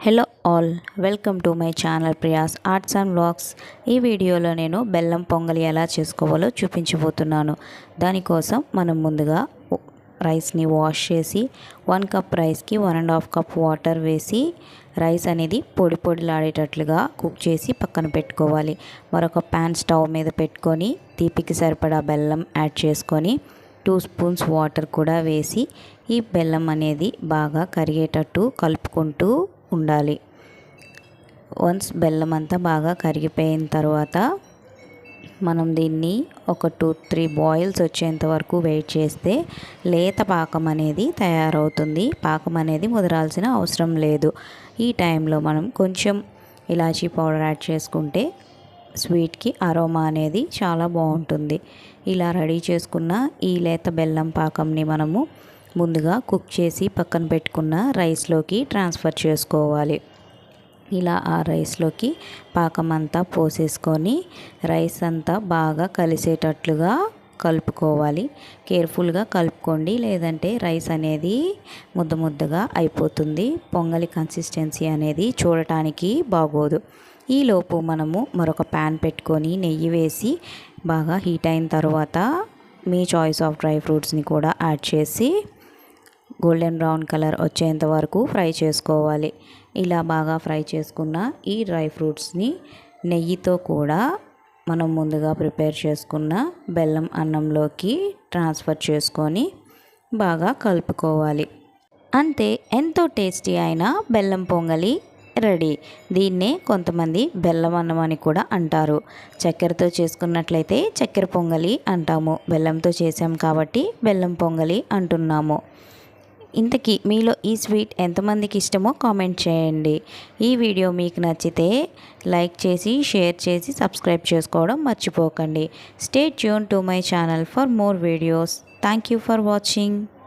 Hello all welcome to my channel Priya's arts and blogs ఈ వీడియోలో నేను బెల్లం పొంగలి ఎలా చేసుకోవాలో చూపించబోతున్నాను. దానికోసం మనం ముందుగా రైస్ని వాష్ చేసి వన్ కప్ రైస్కి one and half cup water వేసి రైస్ అనేది పొడి పొడిలాడేటట్లుగా కుక్ చేసి పక్కన పెట్టుకోవాలి. మరొక ప్యాన్ స్టవ్ మీద పెట్టుకొని తీపికి సరిపడా బెల్లం యాడ్ చేసుకొని టూ స్పూన్స్ వాటర్ కూడా వేసి ఈ బెల్లం అనేది బాగా కరిగేటట్టు కలుపుకుంటూ ఉండాలి. వన్స్ బెల్లం అంతా బాగా కరిగిపోయిన తర్వాత మనం దీన్ని ఒక టూ త్రీ బాయిల్స్ వచ్చేంత వరకు వెయిట్ చేస్తే లేత పాకం అనేది తయారవుతుంది. పాకం అనేది ముదరాల్సిన అవసరం లేదు. ఈ టైంలో మనం కొంచెం ఇలాచీ పౌడర్ యాడ్ చేసుకుంటే స్వీట్కి అరోమా అనేది చాలా బాగుంటుంది. ఇలా రెడీ చేసుకున్న ఈ లేత బెల్లం పాకంని మనము ముందుగా కుక్ చేసి పక్కన పెట్టుకున్న రైస్లోకి ట్రాన్స్ఫర్ చేసుకోవాలి. ఇలా ఆ రైస్లోకి పాకం అంతా పోసేసుకొని రైస్ అంతా బాగా కలిసేటట్లుగా కలుపుకోవాలి. కేర్ఫుల్గా కలుపుకోండి లేదంటే రైస్ అనేది ముద్ద ముద్దగా అయిపోతుంది. పొంగలి కన్సిస్టెన్సీ అనేది చూడటానికి బాగోదు. ఈలోపు మనము మరొక ప్యాన్ పెట్టుకొని నెయ్యి వేసి బాగా హీట్ అయిన తర్వాత మీ చాయిస్ ఆఫ్ డ్రై ఫ్రూట్స్ని కూడా యాడ్ చేసి గోల్డెన్ బ్రౌన్ కలర్ వచ్చేంత వరకు ఫ్రై చేసుకోవాలి. ఇలా బాగా ఫ్రై చేసుకున్న ఈ డ్రై ఫ్రూట్స్ని నెయ్యితో కూడా మనం ముందుగా ప్రిపేర్ చేసుకున్న బెల్లం అన్నంలోకి ట్రాన్స్ఫర్ చేసుకొని బాగా కలుపుకోవాలి. అంతే ఎంతో టేస్టీ అయిన బెల్లం పొంగలి రెడీ. దీన్నే కొంతమంది బెల్లం అన్నం అని కూడా అంటారు. చక్కెరతో చేసుకున్నట్లయితే చక్కెర పొంగలి అంటాము. బెల్లంతో చేసాం కాబట్టి బెల్లం పొంగలి అంటున్నాము. ఇంతకీ మీలో ఈ స్వీట్ ఎంతమందికి ఇష్టమో కామెంట్ చేయండి. ఈ వీడియో మీకు నచ్చితే లైక్ చేసి షేర్ చేసి సబ్స్క్రైబ్ చేసుకోవడం మర్చిపోకండి. Stay tune to my channel for more videos. Thank you for watching.